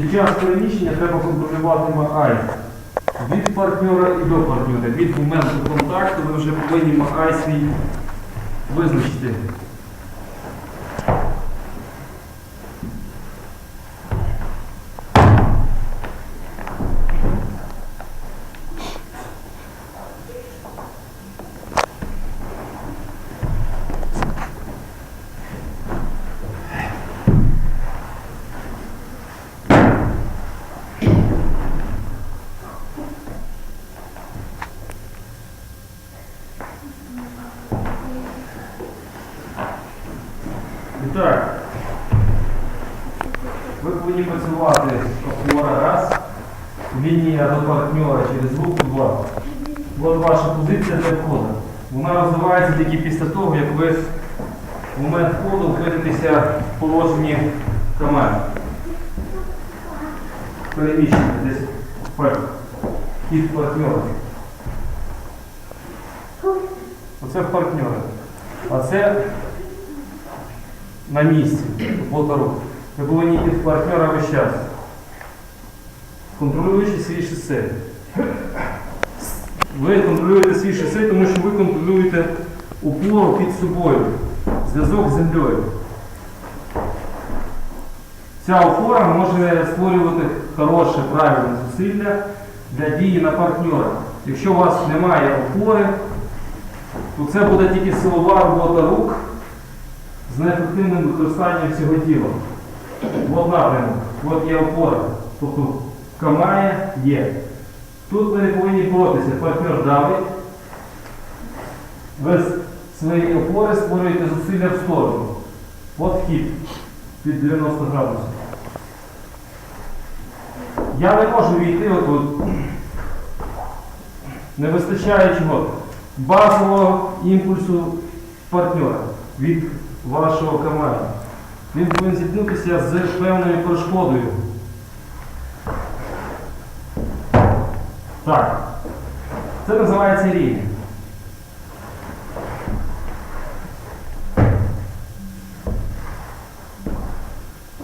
Під час переміщення треба контролювати Махай. Від партнера і до партнера. Від моменту контакту ви вже повинні Махай свій визначити. І так, ви повинні працювати опора раз, лінія до партнера через руку два. От ваша позиція для входу. Вона розвивається тільки після того, як ви в момент входу опинитеся в положенні камери. Переміщення десь вперед. Хід партнера. Оце в партнера. А це на місці, полтору. Ви повинні йти в партнера весь час. Контролюючи свій шосе. Ви контролюєте свій шосе, тому що ви контролюєте опору під собою, зв'язок з землею. Ця опора може створювати хороше, правильне зусилля для дії на партнера. Якщо у вас немає опори, то це буде тільки силова робота рук з неефективним використанням цього тіла. От напрямок, от є опора. Тобто камає є. Тут ви не повинні боротися, партнер давить. Ви з своєї опори створюєте зусилля в сторону. От вхід під 90 градусів. Я не можу війти отут. Не вистачає чого? Базового імпульсу партнера від вашого камера. Він повинен зіткнутися з певною перешкодою. Так. Це називається рівень.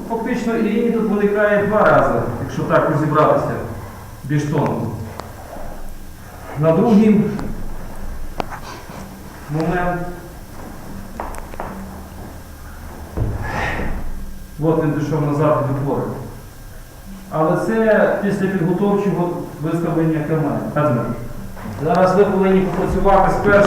Фактично і рівень тут виникає два рази, якщо так розібратися більш тонко. На другий момент. От він пішов назад до пори. Але це після підготовчого виставлення камер. Зараз ви повинні попрацювати спершу.